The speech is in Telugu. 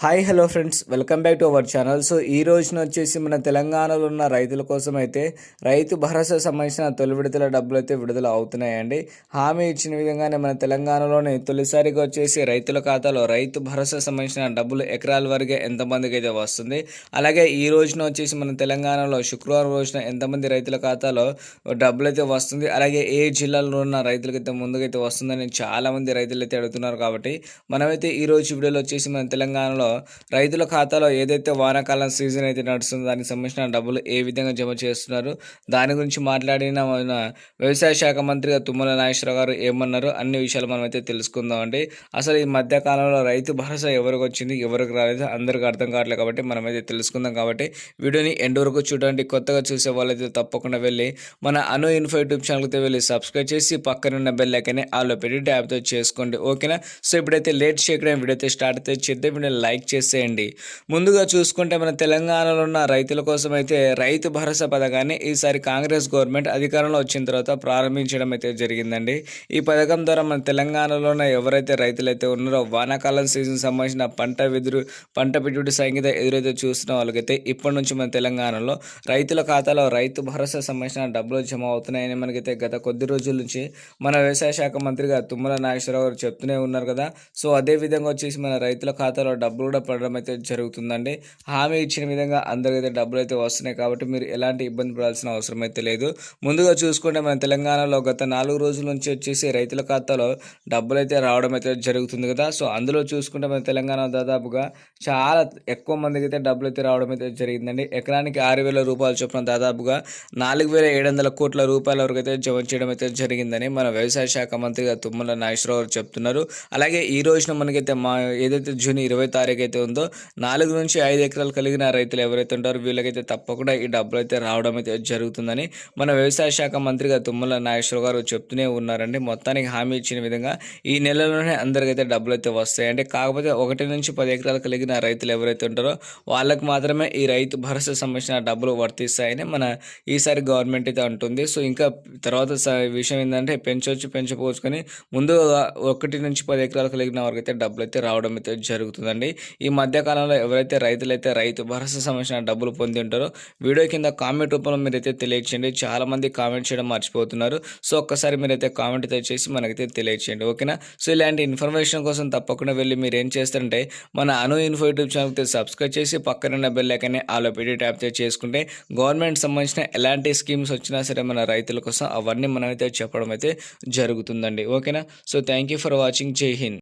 Hi hello friends welcome back to our channel so ఈ రోజున వచ్చేసి మన తెలంగాణలో ఉన్న రైతుల కోసం అయితే రైతు భరోసా సంబంధించిన తొలి విడుదల డబ్బులు అయితే విడుదల అవుతున్నాయండి. హామీ ఇచ్చిన విధంగానే మన తెలంగాణలోని తొలిసారిగా వచ్చేసి రైతుల ఖాతాలో రైతు భరోసా సంబంధించిన డబ్బులు ఎకరాల వరకే ఎంతమందికి అయితే వస్తుంది. అలాగే ఈ రోజున వచ్చేసి మన తెలంగాణలో శుక్రవారం రోజున ఎంతమంది రైతుల ఖాతాలో డబ్బులు అయితే వస్తుంది. అలాగే ఏ జిల్లాలో ఉన్న రైతులకైతే ముందుకైతే వస్తుందని చాలామంది రైతులు అయితే అడుగుతున్నారు కాబట్టి మనమైతే ఈ రోజు వీడియోలో వచ్చేసి మన తెలంగాణలో రైతుల ఖాతాలో ఏదైతే వానాకాలం సీజన్ అయితే నడుస్తుందో దానికి సంబంధించిన డబ్బులు ఏ విధంగా జమ చేస్తున్నారు? దాని గురించి మాట్లాడిన మన వ్యవసాయ శాఖ మంత్రిగా తుమ్మల నాగేశ్వరరావు గారు ఏమన్నారు? అన్ని విషయాలు మనం అయితే తెలుసుకుందాం అండి. అసలు ఈ మధ్య కాలంలో రైతు భరోసా ఎవరికి వచ్చింది ఎవరికి రాలేదు అందరికీ అర్థం కావట్లేదు కాబట్టి మనం అయితే తెలుసుకుందాం కాబట్టి వీడియోని ఎండ్ వరకు చూడండి. కొత్తగా చూసే వాళ్ళైతే తప్పకుండా వెళ్ళి మన అను ఇన్ఫో యూట్యూబ్ ఛానల్కి వెళ్ళి సబ్స్క్రైబ్ చేసి పక్కనున్న బెల్ ఐకనే ఆలో పెట్టి ట్యాబ్తో చేసుకోండి. ఓకేనా? సో ఇప్పుడైతే లేట్ చేయడం వీడియో అయితే స్టార్ట్ అయితే చేద్దాం. వీడియో లైక్ చేసేయండి. ముందుగా చూసుకుంటే మన తెలంగాణలో ఉన్న రైతుల కోసం అయితే రైతు భరోసా పథకాన్ని ఈసారి కాంగ్రెస్ గవర్నమెంట్ అధికారంలో వచ్చిన తర్వాత ప్రారంభించడం అయితే జరిగిందండి. ఈ పథకం ద్వారా మన తెలంగాణలో ఉన్న ఎవరైతే రైతులైతే ఉన్నారో వానాకాలం సీజన్ సంబంధించిన పంట వెదురు పంట పెట్టుబడి సంగీత ఎదురైతే చూస్తున్న వాళ్ళకైతే ఇప్పటి నుంచి మన తెలంగాణలో రైతుల ఖాతాలో రైతు భరోసా సంబంధించిన డబ్బులు జమ అవుతున్నాయని మనకైతే గత కొద్ది రోజుల నుంచి మన వ్యవసాయ శాఖ మంత్రిగా తుమ్మల నాగేశ్వరరావు గారు చెప్తూనే ఉన్నారు కదా. సో అదే విధంగా వచ్చేసి మన రైతుల ఖాతాలో డబ్బులు కూడా పడడం అయితే జరుగుతుందండి. హామీ ఇచ్చిన విధంగా అందరికైతే డబ్బులు అయితే వస్తున్నాయి కాబట్టి మీరు ఎలాంటి ఇబ్బంది పడాల్సిన అవసరం అయితే లేదు. ముందుగా చూసుకుంటే మన తెలంగాణలో గత నాలుగు రోజుల నుంచి వచ్చేసి రైతుల ఖాతాలో డబ్బులు అయితే రావడం అయితే జరుగుతుంది కదా. సో అందులో చూసుకుంటే మన తెలంగాణ దాదాపుగా చాలా ఎక్కువ మందికి అయితే డబ్బులు అయితే రావడం అయితే జరిగిందండి. ఎకరానికి ఆరు వేల రూపాయలు చొప్పున దాదాపుగా నాలుగు వేల ఏడు వందల కోట్ల రూపాయల వరకు అయితే జమ చేయడం అయితే జరిగిందని మన వ్యవసాయ శాఖ మంత్రిగా తుమ్మల నాగేశ్వరరావు చెప్తున్నారు. అలాగే ఈ రోజున మనకైతే మా ఏదైతే జూన్ ఇరవై తారీఖు అయితే ఉందో నాలుగు నుంచి ఐదు ఎకరాలు కలిగిన రైతులు ఎవరైతే ఉంటారో వీళ్ళకైతే తప్పకుండా ఈ డబ్బులు అయితే రావడం అయితే జరుగుతుందని మన వ్యవసాయ శాఖ మంత్రిగా తుమ్మల నాగేశ్వర గారు చెప్తూనే ఉన్నారండి. మొత్తానికి హామీ ఇచ్చిన విధంగా ఈ నెలలోనే అందరికైతే డబ్బులు అయితే వస్తాయండి కాకపోతే ఒకటి నుంచి పది ఎకరాలు కలిగిన రైతులు ఎవరైతే ఉంటారో వాళ్ళకి మాత్రమే ఈ రైతు భరోసా సంబంధించిన డబ్బులు వర్తిస్తాయని మన ఈసారి గవర్నమెంట్ అయితే అంటుంది. సో ఇంకా తర్వాత విషయం ఏంటంటే పెంచవచ్చు పెంచపోవచ్చుకొని ముందు ఒకటి నుంచి పది ఎకరాలు కలిగిన వారికి అయితే డబ్బులు అయితే రావడం అయితే జరుగుతుందండి. ఈ మధ్యకాలంలో ఎవరైతే రైతులైతే రైతు భరోసా సంబంధించిన డబ్బులు పొంది ఉంటారో వీడియో కింద కామెంట్ రూపంలో మీరైతే తెలియచేయండి. చాలామంది కామెంట్ చేయడం మర్చిపోతున్నారు. సో ఒక్కసారి మీరైతే కామెంట్ అయితే చేసి మనకైతే తెలియచేయండి. ఓకేనా? సో ఇలాంటి ఇన్ఫర్మేషన్ కోసం తప్పకుండా వెళ్ళి మీరు ఏం చేస్తారంటే మన అను ఇన్ఫో యూట్యూబ్ ఛానల్కి సబ్స్క్రైబ్ చేసి పక్కనున్న బెల్ ఐకనే ఆలో పెట్టి ట్యాప్ చేసుకుంటే గవర్నమెంట్ సంబంధించిన ఎలాంటి స్కీమ్స్ వచ్చినా సరే మన రైతుల కోసం అవన్నీ మనమైతే చెప్పడం అయితే జరుగుతుందండి. ఓకేనా? So thank you for watching. Jai Hind.